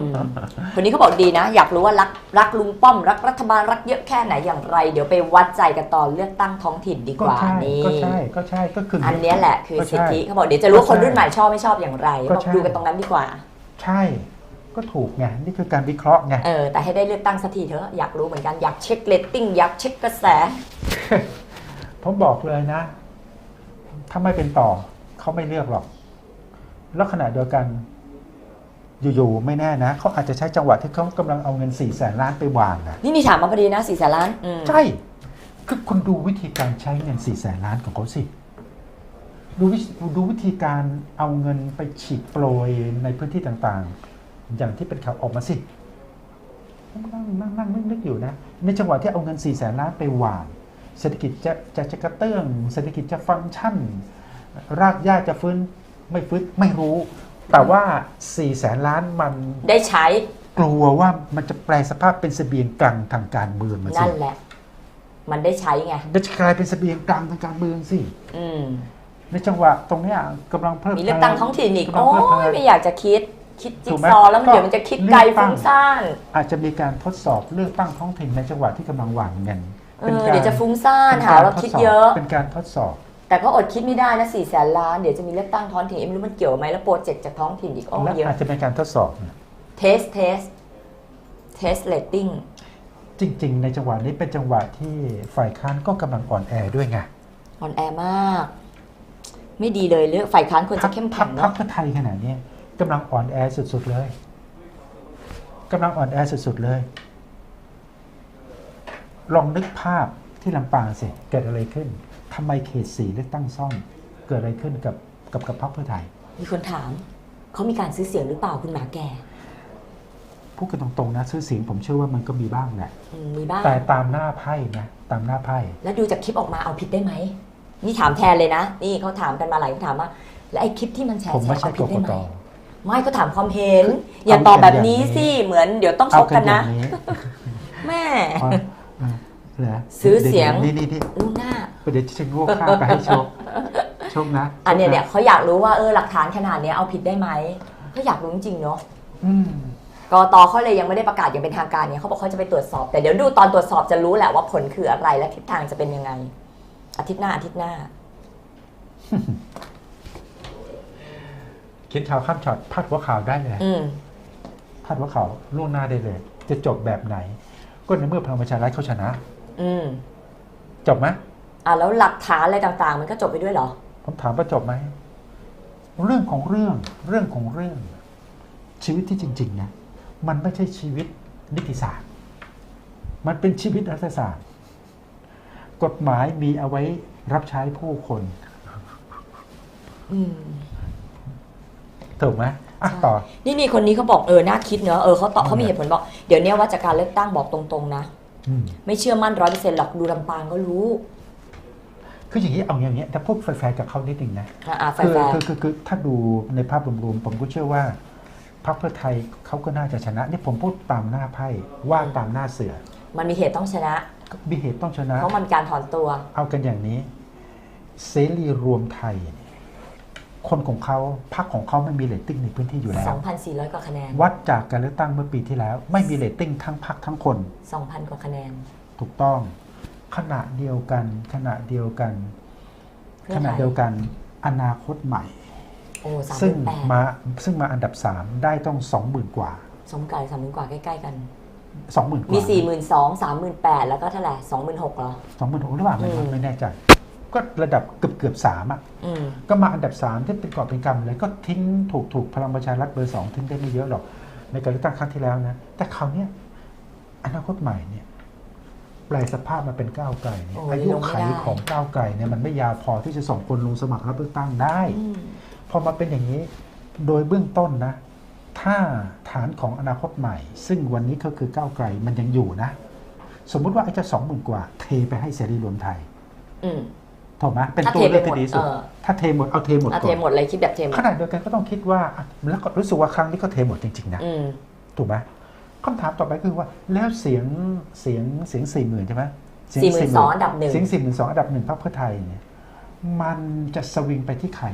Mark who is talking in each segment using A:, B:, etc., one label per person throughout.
A: อืมคนนี้เขาบอกดีนะ อยากรู้ว่ารักรักลุงป้อม รักรัฐบาลรักเยอะแค่ไหนอย่างไร เดี๋ยวไปวัดใจกันตอนเลือกตั้งท้องถิ่นดี
B: ก็
A: กว่า
B: ใช่
A: นี่
B: ก็ใช่ก็ใช่ก็คือ
A: อันเนี้ยแหละคือ
B: ก็ใช่
A: สิทธิเขาบอกเดี๋ยวจะรู้ว่าคน
B: ก็ใช่
A: รุ่นใหม่ชอบไม่ชอบอย่างไร
B: ก็
A: บอก
B: ใช่
A: ดูกันตรงนั้นดีกว่า
B: ใช่ก็ถูกไงนี่คือการวิเคราะห์ไง
A: เออแต่ให้ได้เลือกตั้งสักทีเถอะอยากรู้เหมือนกันอยากเช็คเรตติ้งอยากเช็คกระแส
B: ผมบอกเลยนะ ถ้าไม่เป็นต่อเขาไม่เลือกหรอก แล้วขณะเดียวกัน อยู่ๆไม่แน่นะเขาอาจจะใช้จังหวะที่เขากำลังเอาเงินสี่แสนล้านไปวางนะ
A: นี่มีถามมาพอดีนะสี่แสนล้านอืม
B: ใช่คือคุณดูวิธีการใช้เงินสี่แสนล้านของเขาสิดูวิดูวิธีการเอาเงินไปฉีดโปรยในพื้นที่ต่างๆ อย่างที่เป็นข่าวออกมาสิผมนั่งนั่งนั่งนึกๆอยู่นะ ในจังหวะที่เอาเงินสี่แสนล้านไปหวาน เศรษฐกิจจะจะจะกระเตื้อง เศรษฐกิจจะฟังก์ชัน รากหญ้าจะฟื้นไม่ฟื้นไม่รู้ แต่ว่า4ี่แสนล้านมัน
A: ได้ใช้
B: กลัวว่ามันจะแปลสภาพเป็นเสบียงกลางทางการเมืองมาสิ
A: นั่นแหละ มันได้ใช้ไง
B: มันจะกลายเป็นเสบียงกลางทางการเมืองสิ
A: อืม
B: ในจังหวะตรงเนี้ยกำลังเพิ่ม
A: มีเลือกตั้งท้องถิ่นอีก
B: กำลั
A: โอ้
B: งเพิ่ม
A: ยไม่อยากจะคิดคิดจิ๊
B: ถู
A: ก
B: กไหม
A: ซอว์แล้วมัน
B: ก็
A: เดี๋ยวมันจะคิดไกล
B: เลือกตั้
A: ฟุ้
B: ง
A: งซ่าน
B: อาจจะมีการทดสอบเลือกตั้งท้องถิ่นในจังหวะที่กำลังหวานเงิน
A: เออเดี๋ยวจะฟุ้งซ่าน
B: เป็น
A: หา
B: การ
A: เรา
B: ทด
A: คิด
B: สอบ
A: เยอะ
B: เป็นการทดสอบ
A: แต่ก็อดคิดไม่ได้นะสี่แสนล้าน เดี๋ยวจะมีเลือกตั้งท้องถิ่นเอ็มไม่รู้มันเกี่ยวไหมแล้วโปรเจกต์จากท้องถิ่นอีกโอ้
B: และ
A: เยอะ
B: อาจจะเป็นการทดสอบนะ
A: เทสเทสเทสเรตติ้ง
B: จริง ๆ ในจังหวะนี้เป็นจังหวะที่ฝ่ายค้านก็กำลังอ่อนแอด้วยไง
A: อ่อนแอมาก ไม่ดีเลยเรื่องฝ่ายค้านควรจะเข้ม
B: พร
A: แข็
B: รงคพรรค
A: เนาะ
B: เพื่อไทยขนาดนี้กำลังอ่อนแอสุดๆเลยกำลังอ่อนแอสุดๆเลย ลองนึกภาพที่ลำปางสิเกิดอะไรขึ้น ทำไมเขตสี่เลือกตั้งซ่อม เกิดอะไรขึ้นกับกับกับพรรคเพื่อไทย
A: มีคนถาม เขามีการซื้อเสียงหรือเปล่าคุณหมาแก่
B: พูดกันตรงๆนะชื่อเสียงผมเชื่อว่ามันก็มีบ้างแหละ
A: อืมมีบ้าง
B: แต่ตามหน้าไพ่นะตามหน้าไพ่
A: แล้วดูจากคลิปออกมาเอาผิดได้ไหมนี่ถามแทนเลยนะ นี่เขาถามกันมาหลายคำถามว่า แล้วไอ้คลิปที่มันแชร์
B: ผม
A: แช
B: ไม่
A: ร์
B: ใช่
A: เอาผิ
B: ก
A: ดได้
B: ก
A: ไหม
B: ต
A: ไม่ก็ถามความเห็น อย่า
B: เอา
A: ตอบแบบ
B: กัน
A: นี้
B: อย่างนี้
A: สิ เหมือนเดี๋ยวต้องช
B: เอา
A: ก
B: กั
A: กันน
B: อ
A: นะ
B: ย่างนี้
A: แม่
B: อ๋ออะ เหรอ
A: ซื้อเสียง
B: นี่นี่นี่
A: ลูกหน้า
B: เดี๋ยวจะโง่ข้ามไปให้โชคโชคนะ
A: อันเนี้ย
B: โชคะ
A: เนี่ยเขาอยากรู้ว่าเออหลักฐานขนาดเนี้ยเอาผิดได้ไหมเขาอยากรู้จริงๆเนาะ
B: อืม
A: กตเขาเลยยังไม่ได้ประกาศอย่างเป็นทางการเนี่ยเขาบอกเขาจะไปตรวจสอบ แต่เดี๋ยวดูตอนตรวจสอบจะรู้แหละว่าผลคืออะไรและทิศทางจะเป็นยังไง อาทิตย์หน้าอาทิตย์หน้า
B: เขียนข่าวข้ามช็อตพาดหัวข่าวได้เลย
A: อืม
B: พาดหัวข่าวล่วงหน้าได้เลย จะจบแบบไหน ก็ในเมื่อพลังประชารัฐเขาชนะ
A: อืม
B: จบไหม
A: อะแล้วหลักฐานอะไรต่างๆ มันก็จบไปด้วยเหรอ
B: ผมถามว่าจบไหม เรื่องของเรื่องเรื่องของเรื่อง ชีวิตที่จริงๆนะมันไม่ใช่ชีวิตนิติศาสตร์ มันเป็นชีวิตรัฐศาสตร์ กฎหมายมีเอาไว้รับใช้ผู้คน
A: อืม
B: ถูกไหมอะต่อ
A: นี่นี่คนนี้เขาบอกเออน่าคิดเนอะเออเขาตอบเขามีเหตุผลบอก เดี๋ยวเนี้ยว่าจากการเลือกตั้งบอกตรงๆนะ
B: อืม
A: ไม่เชื่อมั่นร้อยเปอร์เซ็นต์หรอกดูลำปางก็รู้
B: คืออย่างนี้เอาอย่างเงี้ยแต่พูดแฟร์ๆกับเขานิดหนึ่งนะ
A: อะอะแฟ
B: คือ
A: ร์
B: คือคือคือถ้าดูในภาพรวมๆผมก็เชื่อว่าพรรคเพื่อไทยเขาก็น่าจะชนะนี่ผมพูดตามหน้าไพ่ว่าตามหน้าเสือ
A: ๆมันมีเหตุต้องชนะ
B: ก็มีเหตุต้องชนะ
A: เพราะมันการถอนตัว
B: เอากันอย่างนี้ เสรีรวมไทยเนี่ย คนของเขาพรรคของเขาไม่มีเรตติ้งในพื้นที่อยู่แล้ว
A: 2,400 กว่าคะแนน
B: วัดจากการเลือกตั้งเมื่อปีที่แล้ว ไม่มีเรตติ้งทั้งพรรคทั้งคน
A: 2,000 กว่าคะแนน
B: ถูกต้อง ขณะเดียวกัน ขณะเดียวกัน
A: เพื่อ
B: ขณะ
A: ไทย
B: เดียวกันอนาคตใหม่
A: โอ้สามห
B: ซึ่ง
A: มื่นแปด
B: มาซึ่งมาอันดับสามได้ต้องสองหมื่นกว่า
A: สมกายสามหมื่นกว่าใกล้ๆกัน
B: สองหมื่นกว่า
A: มีสี่หมื่นสองสามหมื่นแปดแล้วก็เท่าไหร่สองหมื่นหกเหรอ
B: สองหมื่นหกหรือเปล่าไม่
A: อืม
B: ไม่แน่ใจ ก็ระดับเกือบเกือบสามอะ
A: อืม
B: ก็มาอันดับสามที่เป็นกอบเป็นกำเลยก็ทิ้งถูกถูกพลังประชารัฐเบอร์สองทิ้งได้ไม่เยอะหรอก ในการเลือกตั้งครั้งที่แล้วนะ แต่คราวเนี้ยอนาคตใหม่เนี่ยแปลสภาพมาเป็นก้าวไกลเนี่ย
A: โอ้
B: อายุ
A: ลงไม่
B: ไข
A: ได้
B: ของก้าวไกลเนี่ยมันไม่ยาวพอที่จะส่งคนลงสมัครรับเลือกตั้งได้
A: อืม
B: พอมาเป็นอย่างนี้โดยเบื้องต้นนะ ถ้าฐานของอนาคตใหม่ ซึ่งวันนี้ก็คือก้าวไกลมันยังอยู่นะ สมมุติว่าไอ้เจะสองหมื่นกว่า เทไปให้เสรีรวมไทย
A: อืม
B: ถูกไหมเป็น
A: ถ้า
B: ตัว
A: เท
B: เลือก
A: ไปหมด
B: ที่ดีสุด
A: เออ
B: ถ้าเทหมดเอาเทหมด
A: อะ
B: ก่
A: เท
B: อน
A: หมดเลยคิดแบบเทหมด
B: ขณะเดียวกันก็ต้องคิดว่าอะแล้วก็รู้สึกว่าครั้งนี้ก็เทหมดจริง ๆ นะ
A: อืม
B: ถูกไหมคำถามต่อไปคือว่าแล้วเสียงเสียงเสียงสี่หมื่นใช่ไหมเสีย
A: สี่หมื่นสองอันดับหนึ่ง
B: เสียงสี่หมื่นสองอันดับหนึ่งพรรคเพื่อไทยเนี่ยมันจะสวิงไปที่ใคร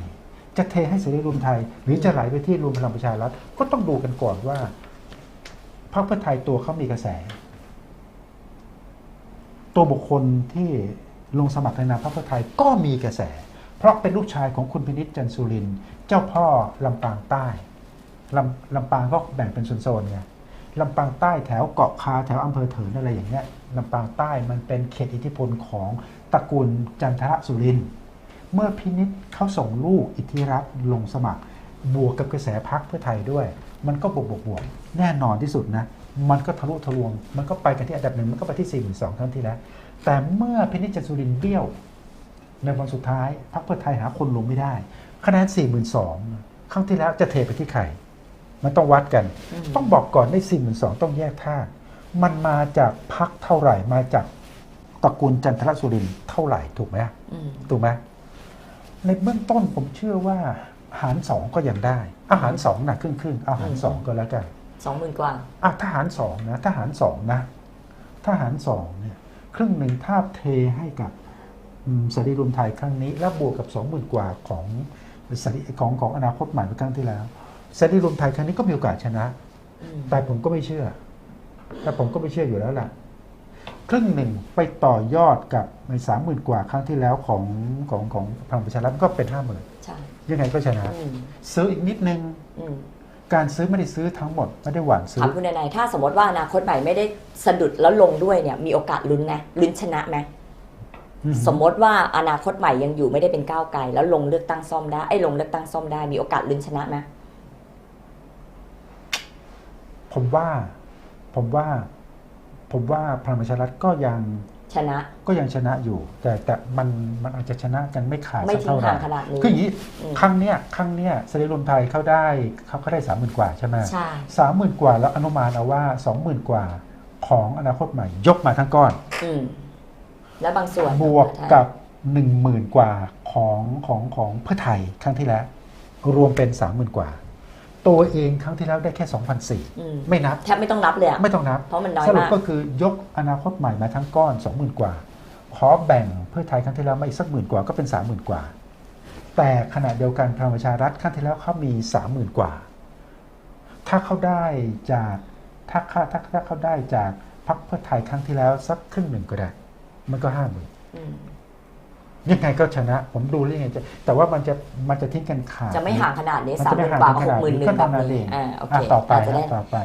B: จะเทให้เสรีรวมไทย หรือจะไหลไปที่รวมพลังประชารัฐก็ต้องดูกันก่อนว่าพรรคเพื่อไทยตัวเขามีกระแส ตัวบุคคลที่ ลงสมัครในนามพรรคเพื่อไทยก็มีกระแส เพราะเป็นลูกชายของคุณพินิจจันสุรินเจ้าพ่อลำปางใต้ลำลำปางก็แบ่งเป็นโซนๆไงลำปางใต้แถวเกาะคาแถวอำเภอเถินอะไรอย่างเงี้ยลำปางใต้มันเป็นเขตอิทธิพลของตระกูลจันทรสุรินเมื่อพินิจเขาส่งลูกอิทธิรัตน์ลงสมัคร บวกกับกระแสพักเพื่อไทยด้วย มันก็บวกบวกบวกแน่นอนที่สุดนะ มันก็ทะลุทะลวง มันก็ไปกันที่อันดับหนึ่งมันก็ไปที่4ี่หมื่นสองครั้งที่แล้ว แต่เมื่อพินิจจันทร์สุรินทร์เบี้ยว ในวันสุดท้ายพรรคเพื่อไทยหาคนลงไม่ได้ คะแนน4 2 0 0 0ครั้งที่แล้วจะเทไปที่ใครมันต้องวัดกัน
A: อืม
B: ต้องบอกก่อนใน4 2 0 0 0ต้องแยกท่าตุมันมาจากพักเท่าไหร่มาจากตระกูลจันทรสุรินทร์เท่าไหร่ถูกไหม
A: อืม
B: ถูกไหมในเบื้องต้นผมเชื่อว่าหารสองก็ยังได้ อาหารสองนะครึ่งครึ่งๆเอาหารสองก็แล้วกัน
A: สองหมื่นกว่า
B: อะทหารสองนะทหารสองนะทหารสองเนี่ยครึ่งหนึ่งทาบเทให้กับอืมสรีรวมไทยครั้งนี้ แล้วบวกกับสองหมื่นกว่าของสรีของของอนาคตใหม่เมื่อครั้งที่แล้วสรีรวมไทยครั้งนี้ก็มีโอกาสชนะ
A: อืม
B: แต่ผมก็ไม่เชื่อ แต่ผมก็ไม่เชื่ออยู่แล้วล่ะครึ่งหนึ่งไปต่อยอดกับในสามหมื่นกว่าครั้งที่แล้วของของของพลังประชารัฐก็เป็นห้าหมื่น
A: ใช่
B: ยังไงก็ชนะ
A: อืม
B: ซื้ออีกนิดนึง
A: อืม
B: การซื้อไม่ได้ซื้อทั้งหมดไม่ได้หวานซื้
A: ถา
B: อ
A: มคุณนายถ้าสมมติว่าอนาคตใหม่ไม่ได้สะดุดแล้วลงด้วยเนี่ยมีโอกาสลุ้นนะลุ้นชนะไหม
B: อือฮึ
A: สมมติว่าอนาคตใหม่ยังอยู่ไม่ได้เป็นก้าวไกล แล้วลงเลือกตั้งซ่อมได้ไอ้ยลงเลือกตั้งซ่อมได้มีโอกาสลุ้นชนะไหม
B: ผมว่าผมว่า ผมว่าพลังประชารัฐก็ยัง
A: ชนะ
B: ก็ยังชนะอยู่ แต่แต่มันมันอาจจะชนะกันไม่ขาด
A: ไม่
B: สัก
A: ทิ้ง
B: เท่าไหร่
A: ห่างขนาดนี้
B: คืออย่างนี้
A: อืม
B: ครั้งเนี้ยครั้งเนี้ยสรีรวมไทยเขาได้เขาเขาได้สามหมื่นกว่าใช่ไหม
A: ใช่
B: สามหมื่นกว่าแล้วอนุมานเอาว่าสองหมื่นกว่าของอนาคตใหม่ยกมาทั้งก้อน
A: อืมแล้วบางส่วน
B: บวกกับหนึ่งหมื่นกว่าของของของเพื่อไทยครั้งที่แล้ว รวมเป็นสามหมื่นกว่า ตัวเองครั้งที่แล้วได้แค่สองพันสี่
A: อืม
B: ไม่นับ
A: แทบไม่ต้องนับเลยอะ
B: ไม่ต้องนับ
A: เพราะมันน้อย
B: สรุป
A: มาก
B: ก็คือยกอนาคตใหม่มาทั้งก้อนสองหมื่นกว่า ขอแบ่งเพื่อไทยครั้งที่แล้วมาอีกสักหมื่นกว่าก็เป็นสามหมื่นกว่า แต่ขณะเดียวกันพลังประชารัฐครั้งที่แล้วเขามีสามหมื่นกว่า ถ้าเขาได้จากถ้าถ้าถ้าถ้าเขาได้จากพรรคเพื่อไทยครั้งที่แล้วสักครึ่งหนึ่งก็ได้ มันก็ห้าหมื่น
A: อืม
B: ยังไงก็ชนะ ผมดูแล้วยังไงจะแต่ว่ามันจะมันจะทิ้งกันขาด
A: จะไม่ห่างขนาดนี้
B: มัน
A: สาม
B: จะ
A: ห
B: ไม่
A: มื่น
B: ห่าง
A: กว่า
B: กัน
A: กับ
B: ข
A: ห
B: นาด
A: กหมื่นห
B: นี้
A: นึ่
B: ก็
A: งแบ
B: เท่า
A: บ
B: นั้นเอ
A: นี้
B: ง
A: อ่าโอเค
B: อะต่อไป
A: อาจจะได้
B: นะต่อไป